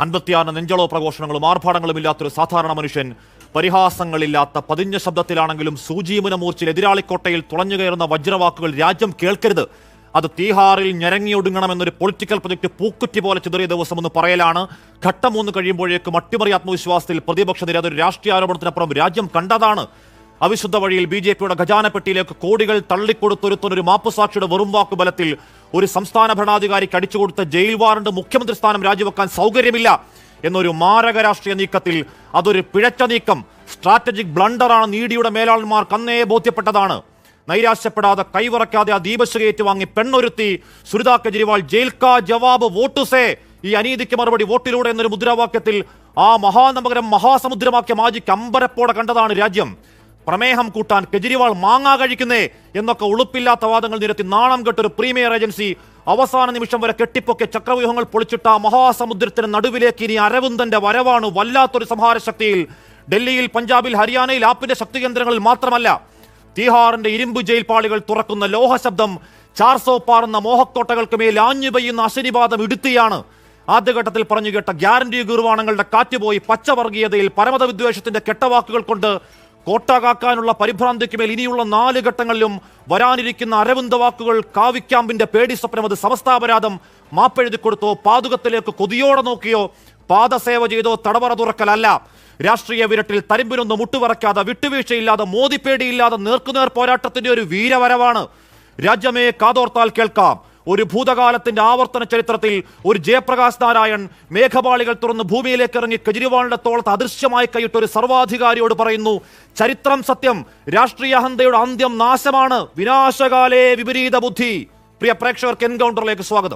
അൻപത്തിയാറിന് നെഞ്ചളോ പ്രഘോഷണങ്ങളും ആർഭാടങ്ങളും ഇല്ലാത്തൊരു സാധാരണ മനുഷ്യൻ പരിഹാസങ്ങളില്ലാത്ത പതിഞ്ഞ ശബ്ദത്തിലാണെങ്കിലും സൂചിമുന മൂർച്ചിൽ എതിരാളിക്കോട്ടയിൽ തുളഞ്ഞു കയറുന്ന വജ്രവാക്കുകൾ രാജ്യം കേൾക്കരുത്. അത് തീഹാറിൽ ഞരങ്ങിയൊടുങ്ങണമെന്നൊരു പൊളിറ്റിക്കൽ പ്രൊജക്ട് പൂക്കുറ്റി പോലെ ചിതറിയ ദിവസം എന്ന് പറയലാണ്. ഘട്ടം മൂന്ന് കഴിയുമ്പോഴേക്കും അട്ടിമറി ആത്മവിശ്വാസത്തിൽ പ്രതിപക്ഷ നിര അതൊരു രാഷ്ട്രീയ ആരോപണത്തിനപ്പുറം രാജ്യം കണ്ടതാണ്. അവിശുദ്ധ വഴിയിൽ ബി ജെ പിയുടെ ഖജാനപ്പെട്ടിയിലേക്ക് കോടികൾ തള്ളിക്കൊടുത്തൊരുത്തൊരു മാപ്പുസാക്ഷിയുടെ വെറും വാക്കു ബലത്തിൽ ഒരു സംസ്ഥാന ഭരണാധികാരിക്ക് അടിച്ചുകൊടുത്ത ജയിൽ വാറണ്ട് മുഖ്യമന്ത്രി സ്ഥാനം രാജിവെക്കാൻ സൗകര്യമില്ല എന്നൊരു മാരക രാഷ്ട്രീയ നീക്കത്തിൽ അതൊരു പിഴച്ച നീക്കം. സ്ട്രാറ്റജിക് ബ്ലണ്ടറാണ് നീഡിയുടെ മേലാളന്മാർക്ക് അന്നേ ബോധ്യപ്പെട്ടതാണ്. നൈരാശ്യപ്പെടാതെ കൈവറക്കാതെ ആ ദീപശ്രീ ഏറ്റുവാങ്ങി പെണ്ണൊരുത്തി. സുരിത കെജ്രിവാൾ ജയിൽ കാ ജവാബ് വോട്ട് സേ. ഈ അനീതിക്ക് മറുപടി വോട്ടിലൂടെ എന്നൊരു മുദ്രാവാക്യത്തിൽ ആ മഹാനഗരം മഹാസമുദ്രമാക്കിയ മാജിക്ക് അമ്പരപ്പോടെ കണ്ടതാണ് രാജ്യം. പ്രമേഹം കൂട്ടാൻ കെജ്രിവാൾ മാങ്ങാ കഴിക്കുന്നേ എന്നൊക്കെ ഉളുപ്പില്ലാത്ത വാദങ്ങൾ നിരത്തി നാണം കെട്ടൊരു പ്രീമിയർ ഏജൻസി അവസാന നിമിഷം വരെ കെട്ടിപ്പൊക്കെ ചക്രവ്യൂഹങ്ങൾ പൊളിച്ചിട്ട മഹാസമുദ്രത്തിന് നടുവിലേക്ക് ഇനി അരവിന്ദന്റെ വരവാണ് വല്ലാത്തൊരു സംഹാര ശക്തിയിൽ ഡൽഹിയിൽ പഞ്ചാബിൽ ഹരിയാനയിൽ ആപ്പിന്റെ ശക്തി കേന്ദ്രങ്ങളിൽ മാത്രമല്ല തീഹാറിന്റെ ഇരുമ്പ് ജയിൽ പാളികൾ തുറക്കുന്ന ലോഹശബ്ദം ചാർസോ പാറുന്ന മോഹക്കോട്ടകൾക്ക് മേൽ ആഞ്ഞു പെയ്യുന്ന അശനിപാതം ഇടുത്തിയാണ്. ആദ്യഘട്ടത്തിൽ പറഞ്ഞു കേട്ട ഗ്യാരണ്ടി ഗുരുവാണങ്ങളുടെ കാറ്റുപോയി പച്ചവർഗീയതയിൽ പരമത വിദ്വേഷത്തിന്റെ കെട്ടവാക്കുകൾ കൊണ്ട് കോട്ട കാക്കാനുള്ള പരിഭ്രാന്തിക്ക് മേൽ ഇനിയുള്ള നാല് ഘട്ടങ്ങളിലും വരാനിരിക്കുന്ന അരവിന്ദ വാക്കുകൾ കാവിക്യാമ്പിന്റെ പേടി സ്വപ്നം അത് സമസ്താപരാധം മാപ്പെഴുതി കൊടുത്തോ പാതുകത്തിലേക്ക് കൊതിയോടെ നോക്കിയോ പാദസേവ ചെയ്തോ തടവറ തുറക്കലല്ല. രാഷ്ട്രീയ വിരട്ടിൽ തരിമ്പിനൊന്നും മുട്ടുവറക്കാതെ വിട്ടുവീഴ്ചയില്ലാതെ മോദിപ്പേടിയില്ലാതെ നേർക്കുനേർ പോരാട്ടത്തിന്റെ ഒരു വീരവരവാണ്. രാജ്യമേ കാതോർത്താൽ കേൾക്കാം. ഒരു ഭൂതകാലത്തിന്റെ ആവർത്തന ചരിത്രത്തിൽ ഒരു ജയപ്രകാശ് നാരായൺ മേഘപാളികൾ തുറന്ന് ഭൂമിയിലേക്ക് ഇറങ്ങി കെജ്രിവാളിന്റെ തോളത്ത് അദൃശ്യമായി കൈയിട്ട് ഒരു സർവാധികാരിയോട് പറയുന്നു ചരിത്രം സത്യം രാഷ്ട്രീയ അഹന്തയുടെ അന്ത്യം നാശമാണ്. വിനാശകാലേ വിപരീത ബുദ്ധി. പ്രിയ പ്രേക്ഷകർക്ക് എൻകൗണ്ടറിലേക്ക് സ്വാഗതം.